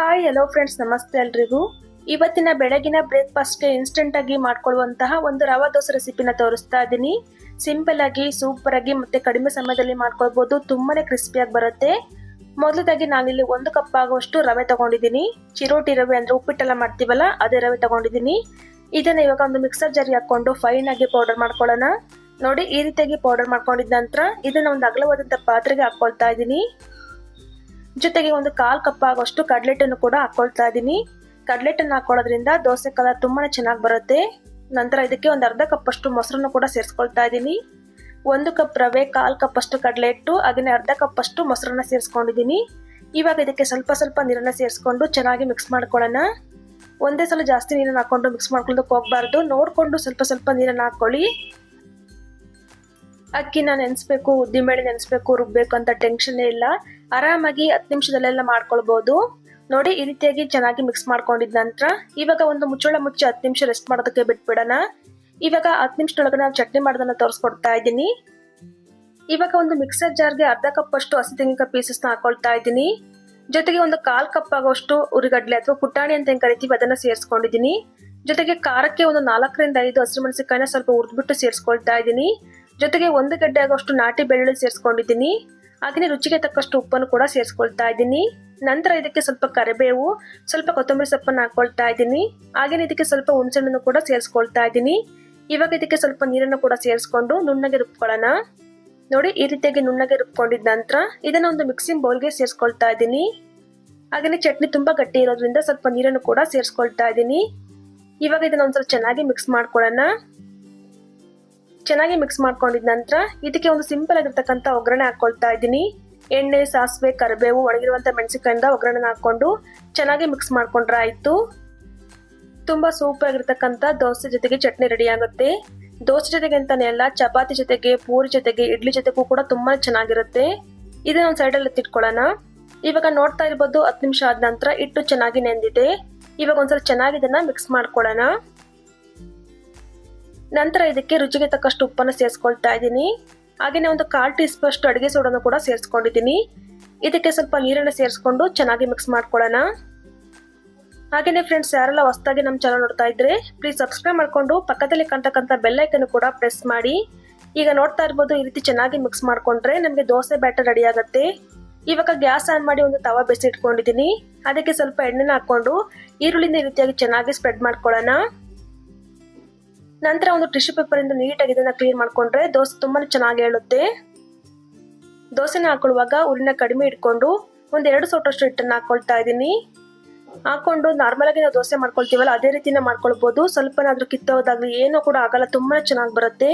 Hi hello friends ನಮಸ್ತೆ ಎಲ್ರಿಗೂ. ಇವತ್ತಿನ ಬೆಳಗಿನ ಬ್ರೇಕ್ಫಾಸ್ಟ್ಗೆ ಇನ್ಸ್ಟೆಂಟ್ ಆಗಿ ಮಾಡ್ಕೊಳ್ಳುವಂತಹ ಒಂದು ರವಾ ದೋಸೆ ರೆಸಿಪಿನ ತೋರಿಸ್ತಾ ಇದ್ದೀನಿ. ಸಿಂಪಲ್ ಆಗಿ ಸೂಪರ್ ಆಗಿ, ಮತ್ತೆ ಕಡಿಮೆ ಸಮಯದಲ್ಲಿ ಮಾಡ್ಕೊಳ್ಬಹುದು ತುಂಬಾನೇ ಕ್ರಿಸ್ಪಿಯಾಗಿ ಬರುತ್ತೆ. ಮೊದಲದಾಗಿ ನಾನಿಲ್ಲಿ ಒಂದು ಕಪ್ ಆಗುವಷ್ಟು ರವೆ ತಗೊಂಡಿದ್ದೀನಿ. ಚಿರೋಟಿ ರವೆ ಅಂದ್ರೆ ಉಪ್ಪಿಟ್ಟೆಲ್ಲ ಮಾಡ್ತೀವಲ್ಲ, ಅದೇ ರವೆ ತಗೊಂಡಿದ್ದೀನಿ. ಇದನ್ನ ಇವಾಗ ಒಂದು ಮಿಕ್ಸರ್ ಜಾರಿ ಹಾಕೊಂಡು ಫೈನ್ ಆಗಿ ಪೌಡರ್ ಮಾಡ್ಕೊಳ್ಳೋಣ. ನೋಡಿ, ಈ ರೀತಿಯಾಗಿ ಪೌಡರ್ ಮಾಡ್ಕೊಂಡಿದ ನಂತರ ಇದನ್ನ ಒಂದು ಅಗಲವಾದಂತ ಪಾತ್ರೆಗೆ ಹಾಕೊಳ್ತಾ ಇದ್ದೀನಿ. ಜೊತೆಗೆ ಒಂದು ಕಾಲ್ ಕಪ್ ಆಗೋಷ್ಟು ಕಡ್ಲೆಟ್ಟನ್ನು ಕೂಡ ಹಾಕೊಳ್ತಾ ಇದ್ದೀನಿ ಕಡ್ಲೆಟನ್ನು ಹಾಕೊಳ್ಳೋದ್ರಿಂದ ದೋಸೆ ಕಲರ್ ತುಂಬಾನೇ ಚೆನ್ನಾಗಿ ಬರುತ್ತೆ. ನಂತರ ಇದಕ್ಕೆ ಒಂದು ಅರ್ಧ ಕಪ್ ಅಷ್ಟು ಮೊಸರನ್ನು ಕೂಡ ಸೇರಿಸ್ಕೊಳ್ತಾ ಇದ್ದೀನಿ ಒಂದು ಕಪ್ ರವೆ, ಕಾಲ್ ಕಪ್ ಅಷ್ಟು ಕಡಲೆಟ್ಟು ಹಾಗೆಯೇ ಅರ್ಧ ಕಪ್ ಅಷ್ಟು ಮೊಸರನ್ನ ಸೇರಿಸ್ಕೊಂಡಿದ್ದೀನಿ ಇವಾಗ ಇದಕ್ಕೆ ಸ್ವಲ್ಪ ಸ್ವಲ್ಪ ನೀರನ್ನ ಸೇರಿಸ್ಕೊಂಡು ಚೆನ್ನಾಗಿ ಮಿಕ್ಸ್ ಮಾಡ್ಕೊಳ್ಳೋಣ. ಒಂದೇ ಸಲ ಜಾಸ್ತಿ ನೀರನ್ನು ಹಾಕೊಂಡು ಮಿಕ್ಸ್ ಮಾಡ್ಕೊಳ್ಳೋದಕ್ಕೆ ಹೋಗ್ಬಾರ್ದು. ನೋಡಿಕೊಂಡು ಸ್ವಲ್ಪ ಸ್ವಲ್ಪ ನೀರನ್ನು ಹಾಕ್ಕೊಳ್ಳಿ. ಅಕ್ಕಿನ ನೆನೆಸ್ಬೇಕು ಉದ್ದಿಬೇಳೆ ನೆನೆಸ್ಬೇಕು ರುಬ್ಬೇಕು ಅಂತ ಟೆನ್ಷನ್ ಇಲ್ಲ. ಆರಾಮಾಗಿ ಹತ್ತು ನಿಮಿಷದಲ್ಲೆಲ್ಲ ಮಾಡ್ಕೊಳ್ಬೋದು. ನೋಡಿ, ಈ ರೀತಿಯಾಗಿ ಚೆನ್ನಾಗಿ ಮಿಕ್ಸ್ ಮಾಡ್ಕೊಂಡಿದ ನಂತರ ಇವಾಗ ಒಂದು ಮುಚ್ಚಳ ಮುಚ್ಚಿ ಹತ್ತು ನಿಮಿಷ ರೆಸ್ಟ್ ಮಾಡೋದಕ್ಕೆ ಬಿಟ್ಬಿಡೋಣ. ಇವಾಗ ಹತ್ತು ನಿಮಿಷದೊಳಗೆ ನಾವು ಚಟ್ನಿ ಮಾಡೋದನ್ನ ತೋರಿಸ್ಕೊಡ್ತಾ ಇದ್ದೀನಿ. ಇವಾಗ ಒಂದು ಮಿಕ್ಸರ್ ಜಾರ್ಗೆ ಅರ್ಧ ಕಪ್ ಅಷ್ಟು ಹಸಿ ತೆಂಗಿನಕಾಯಿ ಪೀಸಸ್ನ ಹಾಕೊಳ್ತಾ ಇದ್ದೀನಿ. ಜೊತೆಗೆ ಒಂದು ಕಾಲ್ ಕಪ್ ಆಗೋಷ್ಟು ಉರಿಗಡ್ಲೆ ಅಥವಾ ಪುಟಾಣಿ ಅಂತ ಹೆಂಗೆ ಕರಿತೀವಿ ಅದನ್ನು ಸೇರಿಸ್ಕೊಂಡಿದ್ದೀನಿ. ಜೊತೆಗೆ ಖಾರಕ್ಕೆ ಒಂದು ನಾಲ್ಕರಿಂದ ಐದು ಹಸಿರು ಮೆಣಸಿನಕಾಯಿನ ಸ್ವಲ್ಪ ಹುರಿದ್ಬಿಟ್ಟು ಸೇರಿಸ್ಕೊಳ್ತಾ ಇದ್ದೀನಿ. ಜೊತೆಗೆ ಒಂದು ಗಡ್ಡೆ ಆಗೋಷ್ಟು ನಾಟಿ ಬೆಳ್ಳುಳ್ಳಿ ಸೇರಿಸ್ಕೊಂಡಿದ್ದೀನಿ. ಹಾಗೆಯೇ ರುಚಿಗೆ ತಕ್ಕಷ್ಟು ಉಪ್ಪನ್ನು ಕೂಡ ಸೇರಿಸ್ಕೊಳ್ತಾ ಇದ್ದೀನಿ. ನಂತರ ಇದಕ್ಕೆ ಸ್ವಲ್ಪ ಕರಿಬೇವು, ಸ್ವಲ್ಪ ಕೊತ್ತಂಬರಿ ಸೊಪ್ಪನ್ನು ಹಾಕೊಳ್ತಾ ಇದ್ದೀನಿ. ಹಾಗೆಯೇ ಇದಕ್ಕೆ ಸ್ವಲ್ಪ ಹುಣಸೆಹಣ್ಣನ್ನು ಕೂಡ ಸೇರಿಸ್ಕೊಳ್ತಾ ಇದ್ದೀನಿ. ಇವಾಗ ಇದಕ್ಕೆ ಸ್ವಲ್ಪ ನೀರನ್ನು ಕೂಡ ಸೇರಿಸ್ಕೊಂಡು ನುಣ್ಣಗೆ ರುಬ್ಕೊಳ್ಳೋಣ. ನೋಡಿ, ಈ ರೀತಿಯಾಗಿ ನುಣ್ಣಗೆ ರುಬ್ಕೊಂಡಿದ್ದ ನಂತರ ಇದನ್ನು ಒಂದು ಮಿಕ್ಸಿಂಗ್ ಬೌಲ್ಗೆ ಸೇರಿಸ್ಕೊಳ್ತಾ ಇದ್ದೀನಿ. ಹಾಗೆಯೇ ಚಟ್ನಿ ತುಂಬ ಗಟ್ಟಿ ಇರೋದ್ರಿಂದ ಸ್ವಲ್ಪ ನೀರನ್ನು ಕೂಡ ಸೇರಿಸ್ಕೊಳ್ತಾ ಇದ್ದೀನಿ. ಇವಾಗ ಇದನ್ನ ಒಂದ್ಸಲ ಚೆನ್ನಾಗಿ ಮಿಕ್ಸ್ ಮಾಡ್ಕೊಳ್ಳೋಣ. ಚೆನ್ನಾಗಿ ಮಿಕ್ಸ್ ಮಾಡ್ಕೊಂಡಿದ ನಂತರ ಇದಕ್ಕೆ ಒಂದು ಸಿಂಪಲ್ ಆಗಿರ್ತಕ್ಕಂಥ ಒಗ್ಗರಣೆ ಹಾಕೊಳ್ತಾ ಇದ್ದೀನಿ. ಎಣ್ಣೆ, ಸಾಸಿವೆ, ಕರಿಬೇವು ಒಣಗಿರುವಂಥ ಮೆಣಸಿನಕಾಯಿಂದ ಒಗ್ಗರಣೆ ಹಾಕೊಂಡು ಚೆನ್ನಾಗಿ ಮಿಕ್ಸ್ ಮಾಡ್ಕೊಂಡ್ರೆ ಆಯಿತು. ತುಂಬ ಸೂಪರ್ ಆಗಿರ್ತಕ್ಕಂಥ ದೋಸೆ ಜೊತೆಗೆ ಚಟ್ನಿ ರೆಡಿ ಆಗುತ್ತೆ. ದೋಸೆ ಜೊತೆಗೆ ಅಂತಾನೆ ಅಲ್ಲ, ಚಪಾತಿ ಜೊತೆಗೆ, ಪೂರಿ ಜೊತೆಗೆ, ಇಡ್ಲಿ ಜೊತೆಗೂ ಕೂಡ ತುಂಬಾ ಚೆನ್ನಾಗಿರುತ್ತೆ. ಇದನ್ನ ಒಂದು ಸೈಡಲ್ಲಿ ಎತ್ತಿಟ್ಕೊಳ್ಳೋಣ ಇವಾಗ ನೋಡ್ತಾ ಇರ್ಬೋದು ಹತ್ತು ನಿಮಿಷ ಆದ ನಂತರ ಇಟ್ಟು ಚೆನ್ನಾಗಿ ನೆಂದಿದೆ. ಇವಾಗ ಒಂದ್ಸಲ ಚೆನ್ನಾಗಿ ಇದನ್ನ ಮಿಕ್ಸ್ ಮಾಡ್ಕೊಳ್ಳೋಣ. ನಂತರ ಇದಕ್ಕೆ ರುಚಿಗೆ ತಕ್ಕಷ್ಟು ಉಪ್ಪನ್ನು ಸೇರಿಸ್ಕೊಳ್ತಾ ಇದ್ದೀನಿ. ಹಾಗೆಯೇ ಒಂದು ಕಾಲು ಟೀ ಸ್ಪೂನ್ ಅಷ್ಟು ಅಡುಗೆ ಸೋಡನ್ನು ಕೂಡ ಸೇರಿಸ್ಕೊಂಡಿದ್ದೀನಿ. ಇದಕ್ಕೆ ಸ್ವಲ್ಪ ನೀರನ್ನು ಸೇರಿಸ್ಕೊಂಡು ಚೆನ್ನಾಗಿ ಮಿಕ್ಸ್ ಮಾಡ್ಕೊಳ್ಳೋಣ. ಹಾಗೆಯೇ ಫ್ರೆಂಡ್ಸ್ ಯಾರೆಲ್ಲ ಹೊಸದಾಗಿ ನಮ್ಮ ಚಾನಲ್ ನೋಡ್ತಾ ಇದ್ರೆ ಪ್ಲೀಸ್ ಸಬ್ಸ್ಕ್ರೈಬ್ ಮಾಡಿಕೊಂಡು ಪಕ್ಕದಲ್ಲಿ ಕಾಣ್ತಕ್ಕಂಥ ಬೆಲ್ಲೈಕನ್ನು ಕೂಡ ಪ್ರೆಸ್ ಮಾಡಿ. ಈಗ ನೋಡ್ತಾ ಇರ್ಬೋದು ಈ ರೀತಿ ಚೆನ್ನಾಗಿ ಮಿಕ್ಸ್ ಮಾಡಿಕೊಂಡ್ರೆ ನಮಗೆ ದೋಸೆ ಬ್ಯಾಟರ್ ರೆಡಿ ಆಗುತ್ತೆ. ಇವಾಗ ಗ್ಯಾಸ್ ಆನ್ ಮಾಡಿ ಒಂದು ತವಾ ಬೇಸಿ ಇಟ್ಕೊಂಡಿದ್ದೀನಿ ಅದಕ್ಕೆ ಸ್ವಲ್ಪ ಎಣ್ಣೆನ ಹಾಕ್ಕೊಂಡು ಈರುಳ್ಳಿನ ಈ ರೀತಿಯಾಗಿ ಚೆನ್ನಾಗಿ ಸ್ಪ್ರೆಡ್ ಮಾಡ್ಕೊಳ್ಳೋಣ. ನಂತರ ಒಂದು ಟಿಶ್ಯೂ ಪೇಪರ್ ಇಂದ ನೀಟಾಗಿ ಇದನ್ನ ಕ್ಲೀನ್ ಮಾಡ್ಕೊಂಡ್ರೆ ದೋಸೆ ತುಂಬಾ ಚೆನ್ನಾಗಿ ಹೇಳುತ್ತೆ ದೋಸೆನ ಹಾಕೊಳ್ಳುವಾಗ ಉರಿನ ಕಡಿಮೆ ಇಟ್ಕೊಂಡು ಒಂದ್ ಎರಡು ಸೊಟ್ಟಷ್ಟು ಹಿಟ್ಟನ್ನ ಹಾಕೊಳ್ತಾ ಇದ್ದೀನಿ. ಹಾಕೊಂಡು ನಾರ್ಮಲ್ ಆಗಿ ನಾವು ದೋಸೆ ಮಾಡ್ಕೊಳ್ತೀವಲ್ಲ, ಅದೇ ರೀತಿನ ಮಾಡ್ಕೊಳ್ಬಹುದು ಸ್ವಲ್ಪನಾದ್ರೂ ಕಿತ್ತೋದಾಗ್ಲಿ ಏನೂ ಕೂಡ ಆಗಲ್ಲ ತುಂಬಾ ಚೆನ್ನಾಗಿ ಬರುತ್ತೆ.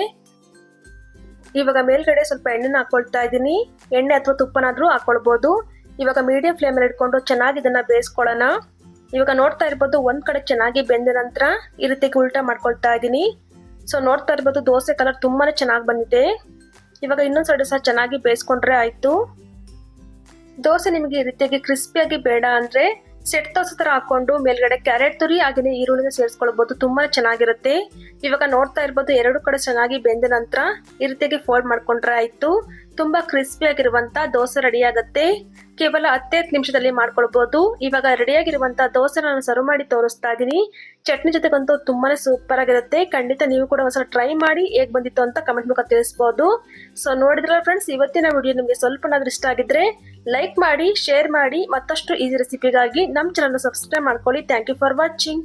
ಇವಾಗ ಮೇಲ್ಗಡೆ ಸ್ವಲ್ಪ ಎಣ್ಣೆನ ಹಾಕೊಳ್ತಾ ಇದ್ದೀನಿ. ಎಣ್ಣೆ ಅಥವಾ ತುಪ್ಪನಾದ್ರೂ ಹಾಕೊಳ್ಬಹುದು ಇವಾಗ ಮೀಡಿಯಂ ಫ್ಲೇಮಲ್ಲಿ ಇಟ್ಕೊಂಡು ಚೆನ್ನಾಗಿ ಇದನ್ನ ಬೇಯಿಸ್ಕೊಳ್ಳೋಣ. ಇವಾಗ ನೋಡ್ತಾ ಇರ್ಬೋದು ಒಂದ್ ಕಡೆ ಚೆನ್ನಾಗಿ ಬೆಂದ ನಂತರ ಈ ರೀತಿಗೆ ಉಲ್ಟಾ ಮಾಡ್ಕೊಳ್ತಾ ಇದ್ದೀನಿ ಸೊ ನೋಡ್ತಾ ಇರ್ಬೋದು ದೋಸೆ ಕಲರ್ ತುಂಬಾನೇ ಚೆನ್ನಾಗಿ ಬಂದಿದೆ. ಇವಾಗ ಇನ್ನೊಂದ್ ಸೈಡ್ ಸಹ ಚೆನ್ನಾಗಿ ಬೇಯಿಸ್ಕೊಂಡ್ರೆ ಆಯ್ತು. ದೋಸೆ ನಿಮಗೆ ಈ ರೀತಿಯಾಗಿ ಕ್ರಿಸ್ಪಿಯಾಗಿ ಬೇಡ ಅಂದ್ರೆ ಸೆಟ್ ದೋಸೆ ತರ ಹಾಕೊಂಡು ಮೇಲ್ಗಡೆ ಕ್ಯಾರೆಟ್ ತುರಿ ಹಾಗೆಯೇ ಈರುಳ್ಳಿನ ಸೇರಿಸ್ಕೊಳ್ಬಹುದು ತುಂಬಾ ಚೆನ್ನಾಗಿರುತ್ತೆ. ಇವಾಗ ನೋಡ್ತಾ ಇರ್ಬೋದು ಎರಡು ಕಡೆ ಚೆನ್ನಾಗಿ ಬೆಂದ ನಂತರ ಈ ರೀತಿಯಾಗಿ ಫೋಲ್ಡ್ ಮಾಡ್ಕೊಂಡ್ರೆ ಆಯ್ತು. ತುಂಬಾ ಕ್ರಿಸ್ಪಿ ಆಗಿರುವಂತ ದೋಸೆ ರೆಡಿ ಆಗುತ್ತೆ. ಕೇವಲ ಹತ್ತೈದು ನಿಮಿಷದಲ್ಲಿ ಮಾಡ್ಕೊಳ್ಬಹುದು ಇವಾಗ ರೆಡಿಯಾಗಿರುವಂತ ದೋಸೆ ನಾನು ಸರ್ವ್ ಮಾಡಿ ತೋರಿಸ್ತಾ ಇದ್ದೀನಿ. ಚಟ್ನಿ ಜೊತೆಗಂತೂ ತುಂಬಾನೇ ಸೂಪರ್ ಆಗಿರುತ್ತೆ. ಖಂಡಿತ ನೀವು ಕೂಡ ಒಂದ್ಸಲ ಟ್ರೈ ಮಾಡಿ ಹೇಗ್ ಬಂದಿತ್ತು ಅಂತ ಕಮೆಂಟ್ ಮೂಲಕ ತಿಳಿಸ್ಬೋದು. ಸೊ ನೋಡಿದ್ರೆ ಫ್ರೆಂಡ್ಸ್ ಇವತ್ತಿನ ವಿಡಿಯೋ ನಿಮಗೆ ಸ್ವಲ್ಪನಾದ್ರೂ ಇಷ್ಟ ಆಗಿದ್ರೆ ಲೈಕ್ ಮಾಡಿ ಶೇರ್ ಮಾಡಿ ಮತ್ತಷ್ಟು ಈಸಿ ರೆಸಿಪಿಗಾಗಿ ನಮ್ಮ ಚಾನಲ್ ಸಬ್ಸ್ಕ್ರೈಬ್ ಮಾಡ್ಕೊಳ್ಳಿ. Thank you for watching